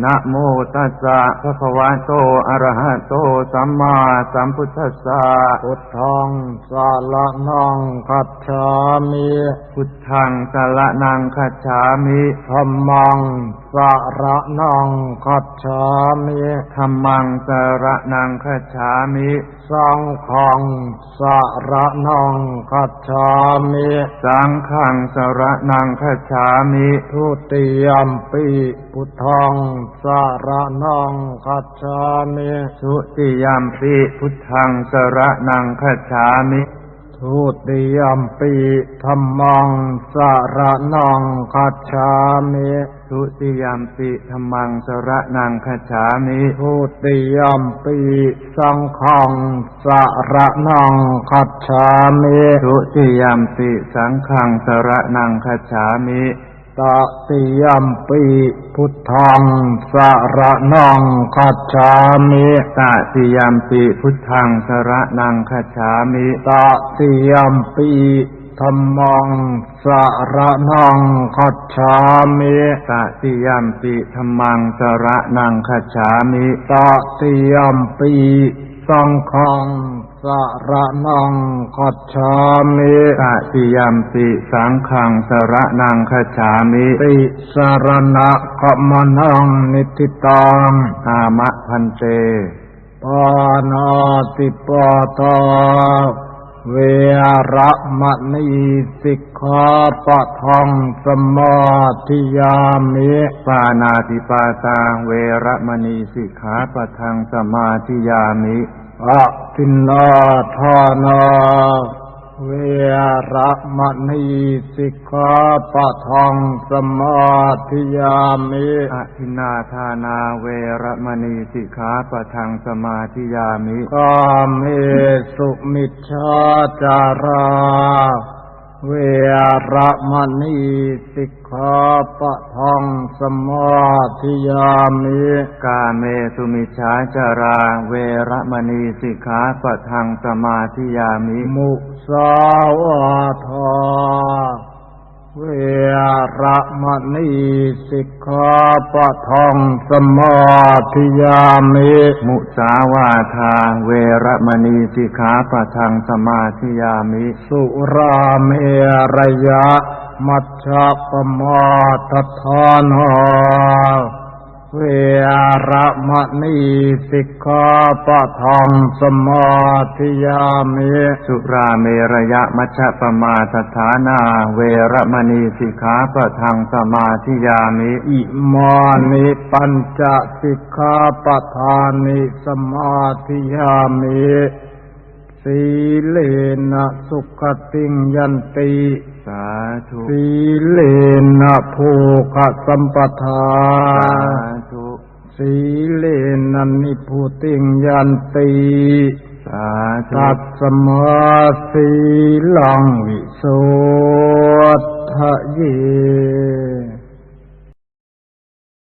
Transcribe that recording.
นะโมตัสสะภะคะวะโต อะระหะโต สัมมาสัมพุทธัสสะ พุทธังสาระนังคัจฉามิ พุทธังสารนังคัจฉามิธัมมังสาระนังคัจฉามิธัมมังสารนังคัจฉามิสังฆังสาระนังคัจฉามิสังฆังสารนังคัจฉามิ ทุติยมปีพุทธังสาระนังคัจฉามิทุติยามปิพุทธังสารนังคัจฉามิทุติยมปีธัมมังสาระนังคัจฉามิทุติยามปิธรรมังสระนังคัจฉามิทุติยมปีสังฆังสาระนังคัจฉามิทุติยามปิสังฆังสระนังคัจฉามิ ตติยมปีพุทธังสาระนังคัจฉามิตติยามปิพุทธังสระนังคัจฉามิตติยมปีธรรมังสาระนังคัจฉามิตติยามปิธรรมังสระนังคัจฉามิตติยมปีสังฆัง สระนังคัจฉามิตติยามปิสังฆังสระนังคัจฉามิติสารณะขมนังนิติตังอามะพันเตปานาติปาตาเวระมณีสิกขาปะทังสมาธิยามิปานาติปาตาเวระมณีสิกขาปะทังสมาธิยามิ อะทินนาทานาเวระมณีสิกขาปะทังสมาธิยามิอะทินนาทานาเวระมณีสิกขาปะทังสมาธิยามิกาเมสุมิชฌาจารา เวรมณีสิกขาปะทังสมาธิยามิกาเมสุมิชฌาจารา เวรมณีสิกขาปะทังสมาธิยามิ มุสาวาทา เวระมณีสิกขาปะทังสมาธิยามิมุสาวาทาเวระมณีสิกขาปะทังสมาธิยามิ สุราเมระยะ มัชฌะปมาทฐานา เวระมณีสิกขาปะทังสมาธิยามิสุราเมระยะมัชะปมาสถานา เวระมณีสิกขาปะทังสมาธิยามิอิมานิปัญจสิกขาปะทานิสมาธิยามิสีเลนะสุขติงยันติ สาธุสีเลนะภูคสัมปทา สาธุสีเลนะนิพุติงยันติสาธุตัสสมาสีลังวิโสทะเย